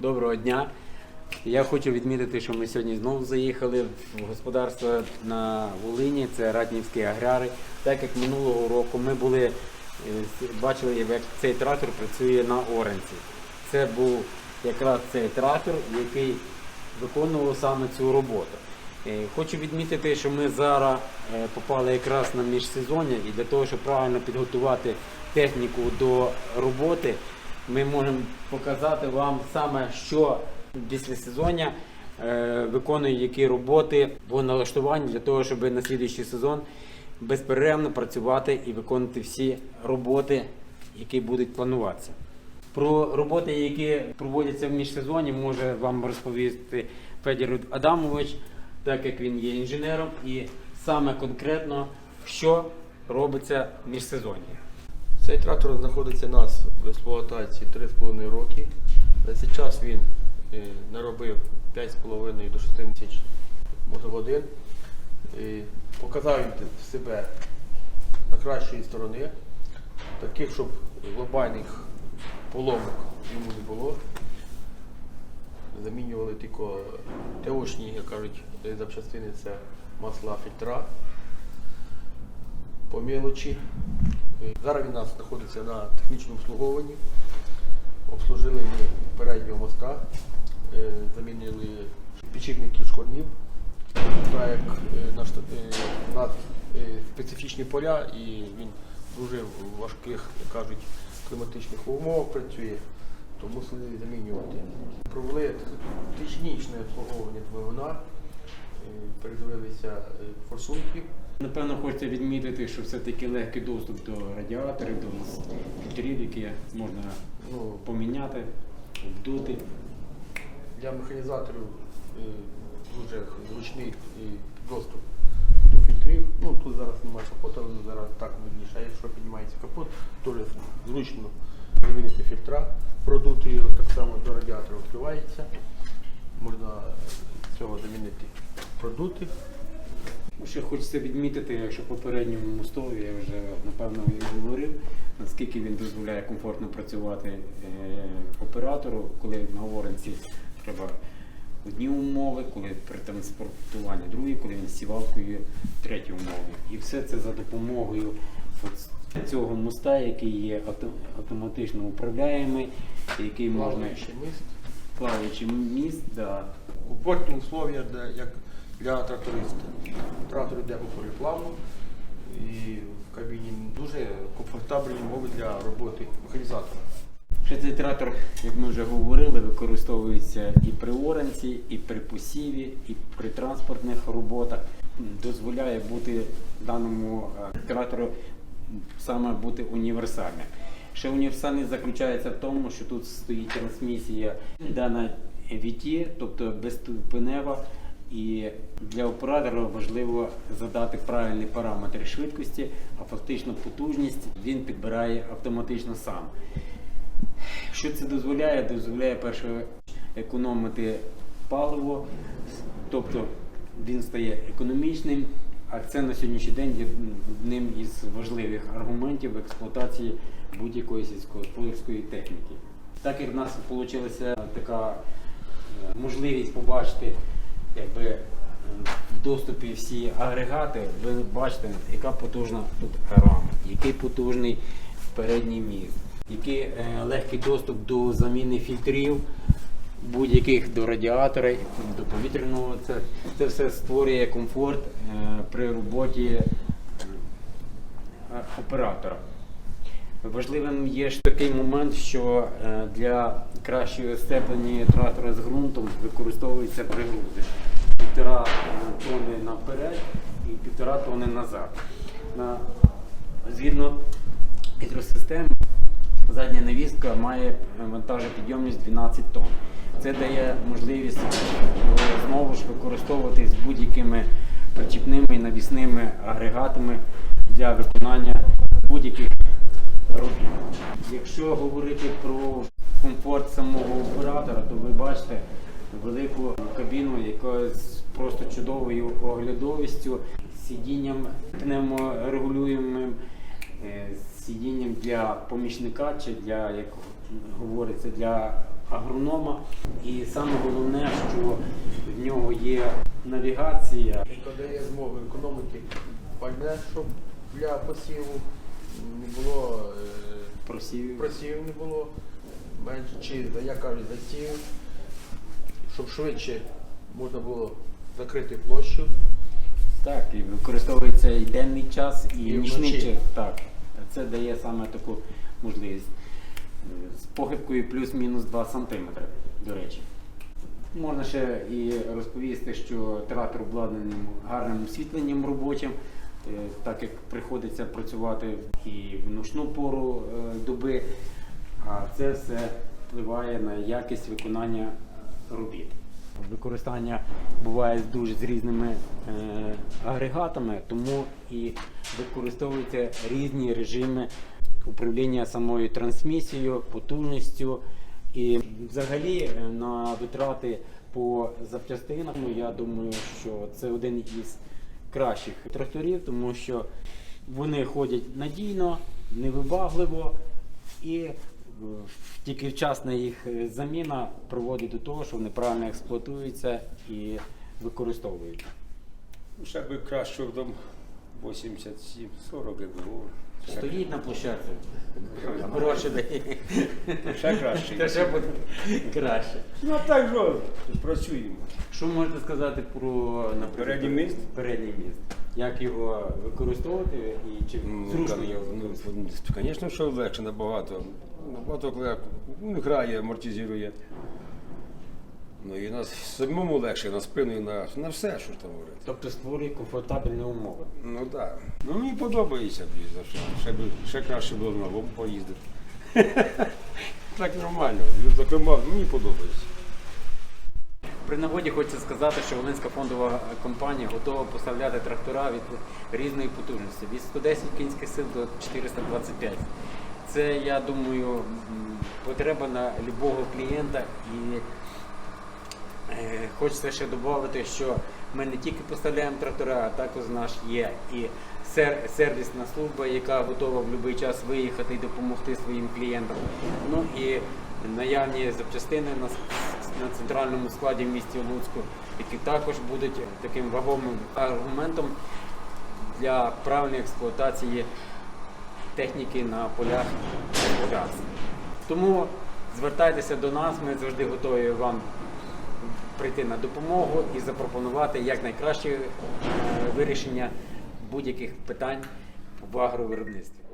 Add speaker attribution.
Speaker 1: Доброго дня. Я хочу відмітити, що ми сьогодні знову заїхали в господарство на Волині, це Ратнівські аграри. Так як минулого року ми були, е, бачили, як цей трактор працює на Оренці. Це був якраз цей трактор, який виконував саме цю роботу. Е, Хочу відмітити, що ми зараз е, попали якраз на міжсезоння і для того, щоб правильно підготувати техніку до роботи, ми можемо показати вам саме, що після сезоння е, виконує які роботи по налаштуванню для того, щоб на слідуючий сезон безперервно працювати і виконувати всі роботи, які будуть плануватися. Про роботи, які проводяться в міжсезоні, може вам розповісти Федір Адамович, так як він є інженером, і саме конкретно, що робиться в міжсезонні.
Speaker 2: Цей трактор знаходиться у нас в експлуатації 3,5 роки. За цей час він е, наробив 5,5 до 6 тисяч мотогодин. Показав він себе на кращої сторони, таких, щоб глобальних поломок йому не було. Замінювали тільки теочні, як кажуть, запчастини це масла фільтра по мелочі. Зараз він нас знаходиться на технічному обслуговуванні. Обслужили ми переднього моста, е, замінили підшипники шкорнів. Так як е, е, у нас специфічні поля і він дуже в важких, як кажуть, кліматичних умовах працює, то мусили замінювати. Провели технічне обслуговування двигуна, передивилися форсунки.
Speaker 1: Напевно, хочеться відмітити, що все-таки легкий доступ до радіаторів, до фільтрів, які можна
Speaker 2: Ну,
Speaker 1: поміняти, вдути.
Speaker 2: Для механізаторів е, дуже зручний доступ до фільтрів. Ну, тут зараз немає капота, але зараз так видніше. А якщо піднімається капот, дуже зручно замінити фільтра, продути його так само до радіатора відкривається. Можна цього замінити продути.
Speaker 1: Ще хочеться відмітити, якщо попередньому мостові я вже напевно і говорив, наскільки він дозволяє комфортно працювати е, оператору, коли на Оренці треба одні умови, коли при транспортуванні другі, коли він сівалкою треті умови. І все це за допомогою от цього моста, який є авто- автоматично управляємий, який можна
Speaker 2: Плаваючий міст.
Speaker 1: плаваючий міст, да,
Speaker 2: Комфортні условия для, як для тракториста. Трактор йде по полі плавно і в кабіні дуже комфортабельні умови для роботи механізатора.
Speaker 1: Ще цей трактор, як ми вже говорили, використовується і при оранці, і при посіві, і при транспортних роботах. Дозволяє бути даному е, трактору саме бути універсальним. Ще універсальність заключається в тому, що тут стоїть трансмісія дана VT, тобто безступенева. І для оператора важливо задати правильні параметри швидкості, а фактично потужність він підбирає автоматично сам. Що це дозволяє? Дозволяє перше економити паливо, тобто він стає економічним, а це на сьогоднішній день є одним із важливих аргументів в експлуатації будь-якої сільськогосподарської техніки. Так як в нас вийшла така е, можливість побачити якби, в доступі всі агрегати, ви бачите, яка потужна тут рама, який потужний передній міст, який е, легкий доступ до заміни фільтрів, будь-яких до радіатора, до повітряного. Це, це все створює комфорт е, при роботі оператора. Важливим є ж такий момент, що е, для кращої степлення трактора з ґрунтом використовуються пригрузи. Півтора тони наперед і півтора тони назад. На, згідно гідросистеми, задня навіска має вантажопідйомність 12 тонн. Це дає можливість е, знову ж використовувати з будь-якими причіпними і навісними агрегатами для виконання будь-яких робіт. Якщо говорити про комфорт самого оператора, то ви бачите велику кабіну, яка з просто чудовою оглядовістю, сидінням пневморегулюємим, е, сидінням для помічника чи для, як говориться, для агронома. І саме головне, що в нього є навігація.
Speaker 2: яка дає змогу економити пальне, щоб для посіву не було е,
Speaker 1: Просів.
Speaker 2: просів не було менше, чи як кажуть, засів, щоб швидше можна було закрити площу.
Speaker 1: Так, і використовується і денний час, і,
Speaker 2: І
Speaker 1: нічний
Speaker 2: вночі.
Speaker 1: час. Так, це дає саме таку можливість. Е, З похибкою плюс-мінус 2 см, до речі. Можна ще і розповісти, що трактор обладнаний гарним освітленням робочим, е, так як приходиться працювати і в ночну пору е, доби, а це все впливає на якість виконання робіт. Використання буває дуже з різними е, агрегатами, тому і використовуються різні режими управління самою трансмісією, потужністю. І взагалі е, на витрати по запчастинах, ну, я думаю, що це один із кращих тракторів, тому що вони ходять надійно, невибагливо і тільки вчасна їх е, заміна приводить до того, що вони правильно експлуатуються і використовуються.
Speaker 3: Ну, Ще би краще там 87, 40 було.
Speaker 1: Стоїть на площадці, гроші дає.
Speaker 3: ще краще.
Speaker 1: Та ще буде краще.
Speaker 3: Ну так що, працюємо.
Speaker 1: Що можете сказати про наприклад,
Speaker 3: Передній міст?
Speaker 1: Передній міст. Як його використовувати і чи зручно його використовувати?
Speaker 3: Ну, звісно, що легше набагато. Набагато легше. Ну, грає, амортизує. Ну і нас самому легше на спину і на, на все, що ж там говорити.
Speaker 1: Тобто створює комфортабельні умови.
Speaker 3: Ну так. Ну мені подобається за що. Ще, би, ще краще було на лом поїздити. так нормально. Ну, Зокрема, мені подобається.
Speaker 1: При нагоді хочеться сказати, що Волинська фондова компанія готова поставляти трактора від різної потужності від 110 кінських сил до 425. Це, я думаю, потреба на любого клієнта і е, хочеться ще додати, що ми не тільки поставляємо трактора, а також наш є і сер- сервісна служба, яка готова в будь-який час виїхати і допомогти своїм клієнтам. Ну і наявні запчастини на, на центральному складі в місті Луцьку, які також будуть таким вагомим аргументом для правильної експлуатації техніки на полях господарства. Тому звертайтеся до нас, ми завжди готові вам прийти на допомогу і запропонувати якнайкраще е, вирішення будь-яких питань в агровиробництві.